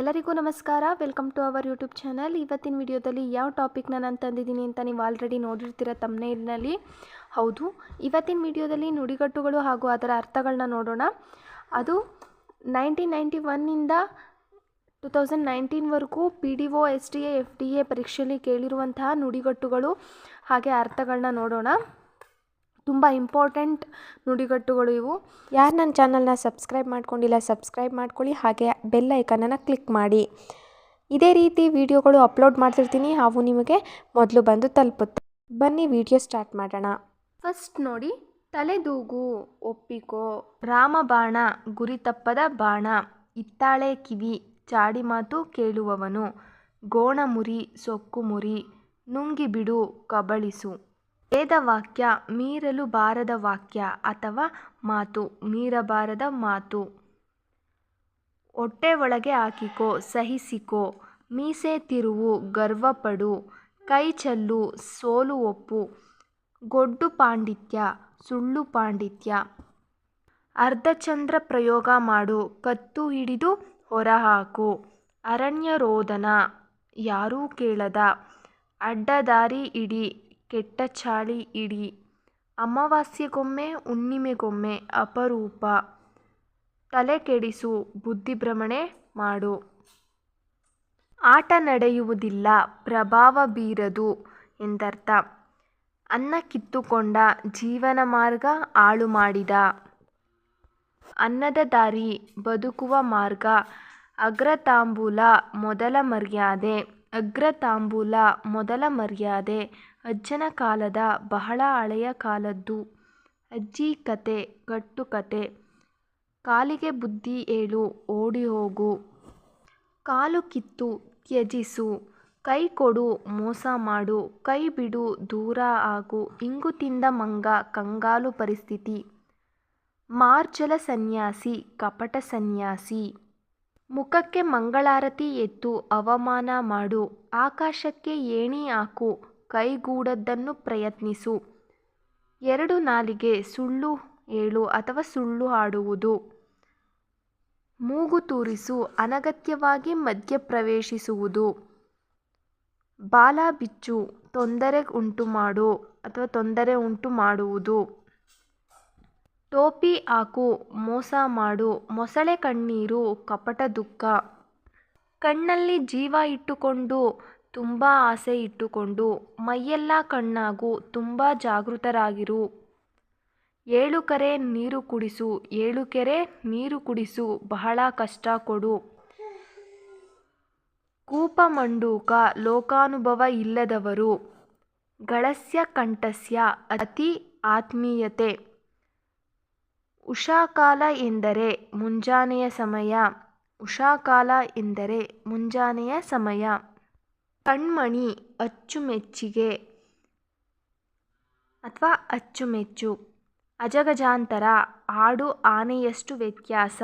ಎಲ್ಲರಿಗೂ ನಮಸ್ಕಾರ. Welcome to our YouTube channel ಇವತ್ತಿನ ವಿಡಿಯೋದಲ್ಲಿ ಯಾವ ಟಾಪಿಕ್ನ ನಾನು ತಂದಿದ್ದೀನಿ ಅಂತ ನೀವು ಆಲ್ರೆಡಿ ನೋಡಿರ್ತೀರ ತಮ್ಮನೇಲಿನಲ್ಲಿ ಹೌದು, ಇವತ್ತಿನ ವಿಡಿಯೋದಲ್ಲಿ ನುಡಿಗಟ್ಟುಗಳು ಹಾಗೂ ಅದರ ಅರ್ಥಗಳನ್ನ ನೋಡೋಣ. ಅದು ನೈನ್ಟೀನ್ ನೈಂಟಿ ಒನ್ನಿಂದ two thousand ನೈನ್ಟೀನ್ವರೆಗೂ P D O S D A F D A ಪರೀಕ್ಷೆಯಲ್ಲಿ ಕೇಳಿರುವಂತಹ ನುಡಿಗಟ್ಟುಗಳು ಹಾಗೆ ಅರ್ಥಗಳನ್ನ ನೋಡೋಣ. ತುಂಬ ಇಂಪಾರ್ಟೆಂಟ್ ನುಡಿಗಟ್ಟುಗಳು ಇವು. ಯಾರು ನನ್ನ ಚಾನಲ್ನ ಸಬ್ಸ್ಕ್ರೈಬ್ ಮಾಡ್ಕೊಂಡಿಲ್ಲ, ಸಬ್ಸ್ಕ್ರೈಬ್ ಮಾಡ್ಕೊಳ್ಳಿ, ಹಾಗೆ ಬೆಲ್ ಐಕನನ್ನು ಕ್ಲಿಕ್ ಮಾಡಿ. ಇದೇ ರೀತಿ ವಿಡಿಯೋಗಳು ಅಪ್ಲೋಡ್ ಮಾಡ್ತಿರ್ತೀನಿ, ಅವು ನಿಮಗೆ ಮೊದಲು ಬಂದು ತಲುಪುತ್ತೆ. ಬನ್ನಿ, ವಿಡಿಯೋ ಸ್ಟಾರ್ಟ್ ಮಾಡೋಣ. ಫಸ್ಟ್ ನೋಡಿ, ತಲೆದೂಗು, ಒಪ್ಪಿಕೋ. ರಾಮಬಾಣ ಗುರಿ ತಪ್ಪದ ಬಾಣ. ಇತ್ತಾಳೆ ಕಿವಿ, ಚಾಡಿ ಮಾತು ಕೇಳುವವನು. ಗೋಣಮುರಿ ಸೊಕ್ಕು ಮುರಿ. ನುಂಗಿಬಿಡು, ಕಬಳಿಸು. ವೇದವಾಕ್ಯ ಮೀರಲು ಬಾರದ ವಾಕ್ಯ ಅಥವಾ ಮಾತು. ಮೀರಬಾರದ ಮಾತು. ಹೊಟ್ಟೆ ಒಳಗೆ ಹಾಕಿಕೋ, ಸಹಿಸಿಕೋ. ಮೀಸೆ ತಿರುವು, ಗರ್ವಪಡು. ಕೈ ಚೆಲ್ಲು, ಸೋಲು ಒಪ್ಪು. ಗೊಡ್ಡು ಪಾಂಡಿತ್ಯ, ಸುಳ್ಳು ಪಾಂಡಿತ್ಯ. ಅರ್ಧಚಂದ್ರ ಪ್ರಯೋಗ ಮಾಡು. ಕತ್ತು ಹಿಡಿದು ಹೊರಹಾಕು. ಅರಣ್ಯ ರೋದನ ಯಾರೂ ಕೇಳದ. ಅಡ್ಡದಾರಿ ಇಡಿ. ಕೆಟ್ಟ ಚಾಳಿ ಇಡಿ. ಅಮಾವಾಸ್ಯೆಗೊಮ್ಮೆ, ಹುಣ್ಣಿಮೆಗೊಮ್ಮೆ ಅಪರೂಪ. ತಲೆ ಕೆಡಿಸು ಬುದ್ಧಿಭ್ರಮಣೆ ಮಾಡು. ಆಟ ನಡೆಯುವುದಿಲ್ಲ, ಪ್ರಭಾವ ಬೀರದು ಎಂದರ್ಥ. ಅನ್ನ ಕಿತ್ತುಕೊಂಡ, ಜೀವನ ಮಾರ್ಗ ಹಾಳು ಮಾಡಿದ. ಅನ್ನದ ದಾರಿ ಬದುಕುವ ಮಾರ್ಗ, ಅಗ್ರತಾಂಬೂಲ ಮೊದಲ ಮರ್ಯಾದೆ. ಅಗ್ರತಾಂಬೂಲ ಮೊದಲ ಮರ್ಯಾದೆ. ಅಜ್ಜನ ಕಾಲದ ಬಹಳ ಹಳೆಯ ಕಾಲದ್ದು. ಅಜ್ಜಿ ಕತೆ ಕಟ್ಟುಕತೆ ಕಾಲಿಗೆ ಬುದ್ಧಿ ಹೇಳು ಓಡಿ ಹೋಗು. ಕಾಲು ಕಿತ್ತು, ತ್ಯಜಿಸು. ಕೈ ಕೊಡು, ಮೋಸ ಮಾಡು. ಕೈ ಬಿಡು, ದೂರ ಆಗು. ಇಂಗು ತಿಂದ ಮಂಗ, ಕಂಗಾಲು ಪರಿಸ್ಥಿತಿ. ಮಾರ್ಜಲ ಸನ್ಯಾಸಿ, ಕಪಟ ಸನ್ಯಾಸಿ. ಮುಖಕ್ಕೆ ಮಂಗಳಾರತಿ ಎತ್ತು ಅವಮಾನ ಮಾಡು, ಆಕಾಶಕ್ಕೆ ಏಣಿ ಹಾಕು, ಕೈಗೂಡದ್ದನ್ನು ಪ್ರಯತ್ನಿಸು. ಎರಡು ನಾಲಿಗೆ ಸುಳ್ಳು ಹೇಳು ಅಥವಾ ಸುಳ್ಳು ಆಡುವುದು ಮೂಗು ತೂರಿಸು, ಅನಗತ್ಯವಾಗಿ ಮಧ್ಯಪ್ರವೇಶಿಸುವುದು. ಬಾಲ ಬಿಚ್ಚು, ತೊಂದರೆ ಉಂಟು ಮಾಡು ಅಥವಾ ತೊಂದರೆ ಉಂಟು ಮಾಡುವುದು ಟೋಪಿ ಹಾಕು, ಮೋಸ ಮಾಡು, ಮೊಸಳೆ ಕಣ್ಣೀರು, ಕಪಟ ದುಃಖ. ಕಣ್ಣಲ್ಲಿ ಜೀವ ಇಟ್ಟುಕೊಂಡು, ತುಂಬ ಆಸೆ ಇಟ್ಟುಕೊಂಡು, ಮೈಯೆಲ್ಲ ಕಣ್ಣಾಗು, ತುಂಬ ಜಾಗೃತರಾಗಿರು. ಏಳು ಕರೆ ನೀರು ಕುಡಿಸು, ಏಳು ಕೆರೆ ನೀರು ಕುಡಿಸು, ಬಹಳ ಕಷ್ಟ ಕೊಡು. ಕೂಪ ಮಂಡೂಕ, ಲೋಕಾನುಭವ ಇಲ್ಲದವರು. ಗಳಸ್ಯ ಕಂಠಸ್ಯ, ಅತಿ ಆತ್ಮೀಯತೆ. ಉಷಾಕಾಲ ಎಂದರೆ ಮುಂಜಾನೆಯ ಸಮಯ, ಉಷಾಕಾಲ ಎಂದರೆ ಮುಂಜಾನೆಯ ಸಮಯ. ಕಣ್ಮಣಿ ಅಚ್ಚುಮೆಚ್ಚಿಗೆ ಅಥವಾ ಅಚ್ಚುಮೆಚ್ಚು, ಅಜಗಜಾಂತರ, ಆಡು ಆನೆಯಷ್ಟು ವ್ಯತ್ಯಾಸ,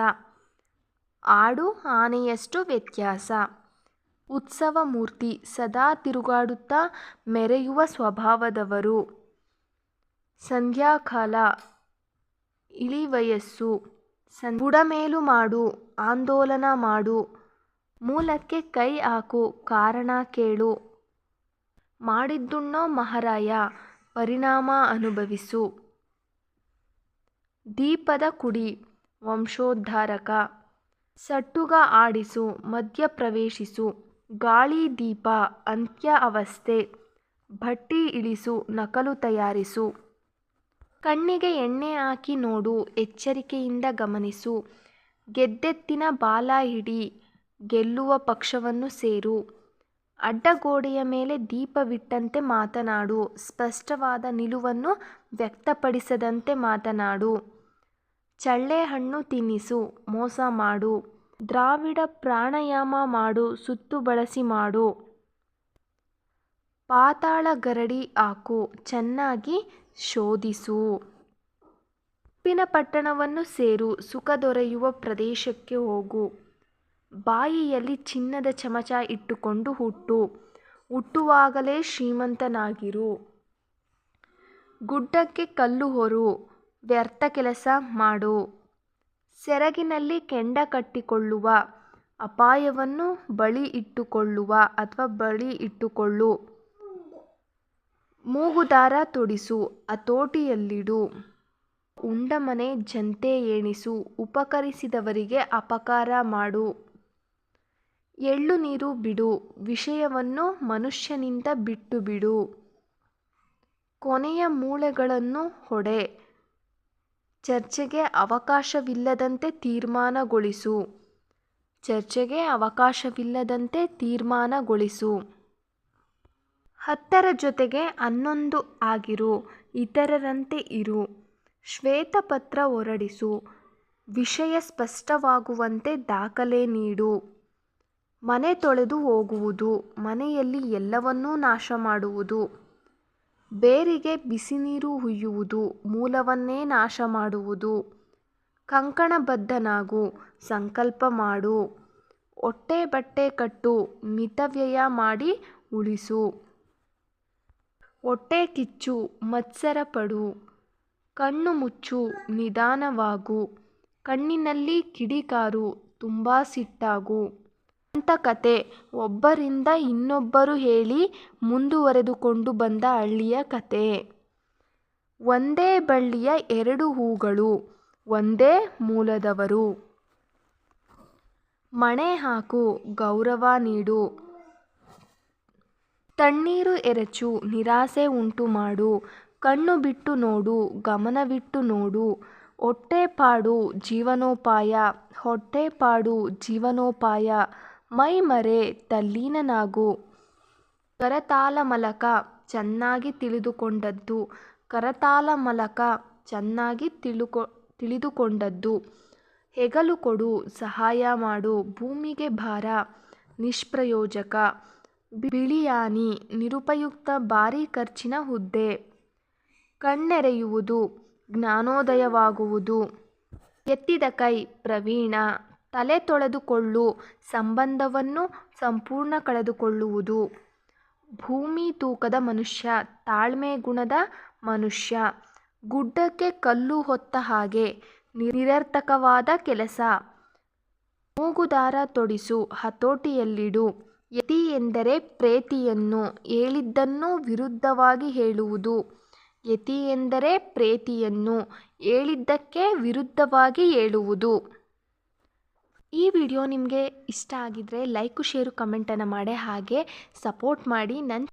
ಆಡು ಆನೆಯಷ್ಟು ವ್ಯತ್ಯಾಸ. ಉತ್ಸವ ಮೂರ್ತಿ ಸದಾ ತಿರುಗಾಡುತ್ತಾ ಮೆರೆಯುವ ಸ್ವಭಾವದವರು. ಸಂಧ್ಯಾಕಾಲ ಇಳಿವಯಸ್ಸು. ಸಂ ಬುಡಮೇಲು ಮಾಡು, ಆಂದೋಲನ ಮಾಡು. ಮೂಲಕ್ಕೆ ಕೈ ಹಾಕು, ಕಾರಣ ಕೇಳು. ಮಾಡಿದ್ದುಣ್ಣೋ ಮಹಾರಾಯ, ಪರಿಣಾಮ ಅನುಭವಿಸು. ದೀಪದ ಕುಡಿ, ವಂಶೋದ್ಧಾರಕ. ಸಟ್ಟುಗ ಆಡಿಸು ಮಧ್ಯ ಪ್ರವೇಶಿಸು ಗಾಳಿ ದೀಪ, ಅಂತ್ಯ ಅವಸ್ಥೆ. ಭಟ್ಟಿ ಇಳಿಸು, ನಕಲು ತಯಾರಿಸು. ಕಣ್ಣಿಗೆ ಎಣ್ಣೆ ಹಾಕಿ ನೋಡು, ಎಚ್ಚರಿಕೆಯಿಂದ ಗಮನಿಸು. ಗೆದ್ದೆತ್ತಿನ ಬಾಲ ಹಿಡಿ ಗೆಲ್ಲುವ ಪಕ್ಷವನ್ನು ಸೇರು. ಅಡ್ಡಗೋಡೆಯ ಮೇಲೆ ದೀಪವಿಟ್ಟಂತೆ ಮಾತನಾಡು. ಸ್ಪಷ್ಟವಾದ ನಿಲುವನ್ನು ವ್ಯಕ್ತಪಡಿಸದಂತೆ ಮಾತನಾಡು. ಚಳ್ಳೆ ಹಣ್ಣು ತಿನ್ನಿಸು, ಮೋಸ ಮಾಡು. ದ್ರಾವಿಡ ಪ್ರಾಣಾಯಾಮ ಮಾಡು, ಸುತ್ತು ಬಳಸಿ ಮಾಡು. ಪಾತಾಳ ಗರಡಿ ಹಾಕು, ಚೆನ್ನಾಗಿ ಶೋಧಿಸು. ಉಪ್ಪಿನ ಪಟ್ಟಣವನ್ನು ಸೇರು, ಸುಖ ದೊರೆಯುವ ಪ್ರದೇಶಕ್ಕೆ ಹೋಗು. ಬಾಯಿಯಲ್ಲಿ ಚಿನ್ನದ ಚಮಚ ಇಟ್ಟುಕೊಂಡು ಹುಟ್ಟು. ಹುಟ್ಟುವಾಗಲೇ ಶ್ರೀಮಂತನಾಗಿರು. ಗುಡ್ಡಕ್ಕೆ ಕಲ್ಲು ಹೊರು, ವ್ಯರ್ಥ ಕೆಲಸ ಮಾಡು. ಸೆರಗಿನಲ್ಲಿ ಕೆಂಡ ಕಟ್ಟಿಕೊಳ್ಳುವ, ಅಪಾಯವನ್ನು ಬಳಿ ಇಟ್ಟುಕೊಳ್ಳುವ ಅಥವಾ ಬಳಿ ಇಟ್ಟುಕೊಳ್ಳು. ಮೂಗುದಾರ ತೊಡಿಸು, ಹತೋಟಿಯಲ್ಲಿಡು. ಉಂಡಮನೆ ಜಂತೆ ಏಣಿಸು ಉಪಕರಿಸಿದವರಿಗೆ ಅಪಕಾರ ಮಾಡು. ಎಳ್ಳು ನೀರು ಬಿಡು, ವಿಷಯವನ್ನು ಮನುಷ್ಯನಿಂದ ಬಿಟ್ಟು ಬಿಡು. ಕೊನೆಯ ಮೂಳೆಗಳನ್ನು ಹೊಡೆ, ಚರ್ಚೆಗೆ ಅವಕಾಶವಿಲ್ಲದಂತೆ ತೀರ್ಮಾನಗೊಳಿಸು. ಚರ್ಚೆಗೆ ಅವಕಾಶವಿಲ್ಲದಂತೆ ತೀರ್ಮಾನಗೊಳಿಸು. ಹತ್ತರ ಜೊತೆಗೆ ಹನ್ನೊಂದು ಆಗಿರು, ಇತರರಂತೆ ಇರು. ಶ್ವೇತಪತ್ರ ಹೊರಡಿಸು. ವಿಷಯ ಸ್ಪಷ್ಟವಾಗುವಂತೆ ದಾಖಲೆ ನೀಡು. ಮನೆ ತೊಳೆದು ಹೋಗುವುದು, ಮನೆಯಲ್ಲಿ ಎಲ್ಲವನ್ನೂ ನಾಶ ಮಾಡುವುದು. ಬೇರಿಗೆ ಬಿಸಿ ನೀರು ಹುಯ್ಯುವುದು, ಮೂಲವನ್ನೇ ನಾಶ ಮಾಡುವುದು. ಕಂಕಣಬದ್ಧನಾಗು, ಸಂಕಲ್ಪ ಮಾಡು. ಹೊಟ್ಟೆ ಬಟ್ಟೆ ಕಟ್ಟು, ಮಿತವ್ಯಯ ಮಾಡಿ ಉಳಿಸು. ಹೊಟ್ಟೆ ಕಿಚ್ಚು, ಮತ್ಸರ ಪಡು, ಕಣ್ಣು ಮುಚ್ಚು, ನಿಧಾನವಾಗು, ಕಣ್ಣಿನಲ್ಲಿ ಕಿಡಿಕಾರು, ತುಂಬ ಸಿಟ್ಟಾಗು. ಅಂತ ಕತೆ ಒಬ್ಬರಿಂದ ಇನ್ನೊಬ್ಬರು ಹೇಳಿ ಮುಂದುವರೆದುಕೊಂಡು ಬಂದ ಹಳ್ಳಿಯ ಕತೆ. ಒಂದೇ ಬಳ್ಳಿಯ ಎರಡು ಹೂಗಳು, ಒಂದೇ ಮೂಲದವರು. ಮಣೆ ಹಾಕು, ಗೌರವ ನೀಡು. ತಣ್ಣೀರು ಎರಚು, ನಿರಾಸೆ ಉಂಟು ಮಾಡು, ಕಣ್ಣು ಬಿಟ್ಟು ನೋಡು ಗಮನವಿಟ್ಟು ನೋಡು ಹೊಟ್ಟೆಪಾಡು ಜೀವನೋಪಾಯ ಹೊಟ್ಟೆಪಾಡು ಜೀವನೋಪಾಯ, ಮೈ ಮೈಮರೆ ತಲ್ಲೀನನಾಗು. ಕರತಾಲಮಲಕ ಚೆನ್ನಾಗಿ ತಿಳಿದುಕೊಂಡದ್ದು ಕರತಾಲಮಲಕ ಚೆನ್ನಾಗಿ ತಿಳುಕೊ, ತಿಳಿದುಕೊಂಡದ್ದು. ಹೆಗಲು ಕೊಡು, ಸಹಾಯ ಮಾಡು, ಭೂಮಿಗೆ ಭಾರ, ನಿಷ್ಪ್ರಯೋಜಕ. ಬಿಳಿಯಾನಿ, ನಿರುಪಯುಕ್ತ ಭಾರಿ ಖರ್ಚಿನ ಹುದ್ದೆ. ಕಣ್ಣೆರೆಯುವುದು, ಜ್ಞಾನೋದಯವಾಗುವುದು. ಎತ್ತಿದ ಕೈ ಪ್ರವೀಣ, ತಲೆ ತೊಳೆದುಕೊಳ್ಳು ಸಂಬಂಧವನ್ನು ಸಂಪೂರ್ಣ ಕಳೆದುಕೊಳ್ಳುವುದು. ಭೂಮಿ ತೂಕದ ಮನುಷ್ಯ, ತಾಳ್ಮೆ ಗುಣದ ಮನುಷ್ಯ. ಗುಡ್ಡಕ್ಕೆ ಕಲ್ಲು ಹೊತ್ತ ಹಾಗೆ ನಿರರ್ಥಕವಾದ ಕೆಲಸ. ಮೂಗುದಾರ ತೊಡಿಸು, ಹತೋಟಿಯಲ್ಲಿಡು. ಯತಿ ಎಂದರೆ ಪ್ರೇತಿಯನ್ನು, ಹೇಳಿದ್ದನ್ನು ವಿರುದ್ಧವಾಗಿ ಹೇಳುವುದು. ಯತಿ ಎಂದರೆ ಪ್ರೇತಿಯನ್ನು, ಹೇಳಿದ್ದಕ್ಕೆ ವಿರುದ್ಧವಾಗಿ ಹೇಳುವುದು. ಈ ವಿಡಿಯೋ ನಿಮಗೆ ಇಷ್ಟ ಆಗಿದ್ದರೆ ಲೈಕು, ಶೇರು, ಕಮೆಂಟನ್ನು ಮಾಡಿ. ಹಾಗೆ ಸಪೋರ್ಟ್ ಮಾಡಿ. ನನ್ನ